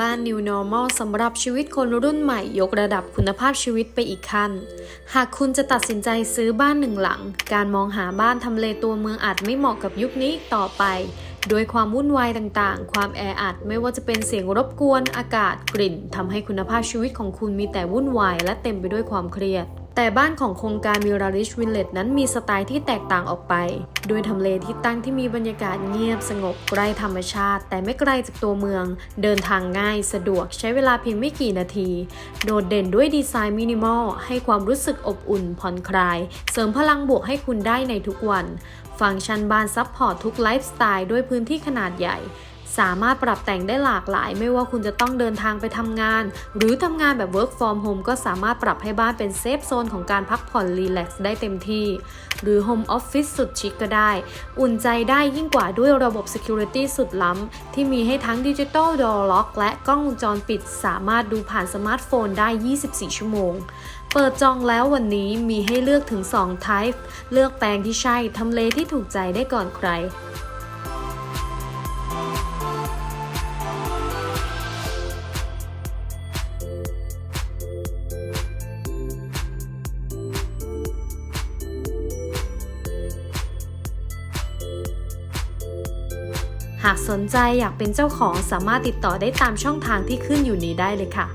บ้าน New Normal สำหรับชีวิตคนรุ่นใหม่ยกระดับคุณภาพชีวิตไปอีกขั้น หากคุณจะตัดสินใจซื้อบ้านหนึ่งหลัง การมองหาบ้านทำเลตัวเมืองอาจไม่เหมาะกับยุคนี้ต่อไปโดยความวุ่นวายต่างๆ ความแออัดไม่ว่าจะเป็นเสียงรบกวน อากาศ กลิ่นทำให้คุณภาพชีวิตของคุณมีแต่วุ่นวายและเต็มไปด้วยความเครียด แต่บ้านของโครงการ Mirage Village นั้นมีสไตล์ที่แตกต่างออกไป โดยทำเลที่ตั้งที่มีบรรยากาศเงียบสงบใกล้ธรรมชาติ แต่ไม่ไกลจากตัวเมือง เดินทางง่ายสะดวกใช้เวลาเพียงไม่กี่นาที โดดเด่นด้วยดีไซน์มินิมอล ให้ความรู้สึกอบอุ่นผ่อนคลาย เสริมพลังบวกให้คุณได้ในทุกวัน ฟังก์ชันบานซับพอร์ตทุกไลฟ์สไตล์ด้วยพื้นที่ขนาดใหญ่ สามารถปรับแต่งได้หลากหลาย ไม่ว่าคุณจะต้องเดินทางไปทำงาน หรือทำงานแบบ work from home ก็สามารถปรับให้บ้านเป็นเซฟโซนของการพักผ่อนรีแลกซ์ได้เต็มที่ หรือ home office สุดชิคก็ได้ อุ่นใจได้ยิ่งกว่าด้วยระบบ security สุดล้ำ ที่มีให้ทั้ง digital door lock และกล้องวงจรปิด สามารถดูผ่านสมาร์ทโฟนได้ 24 ชั่วโมงเปิดจองแล้ววันนี้มีให้เลือกถึง 2 type เลือกแปลงที่ใช่ ทำเลที่ถูกใจได้ก่อนใคร หากสนใจอยากเป็นเจ้าของสามารถติดต่อได้ตามช่องทางที่ขึ้นอยู่นี้ได้เลยค่ะ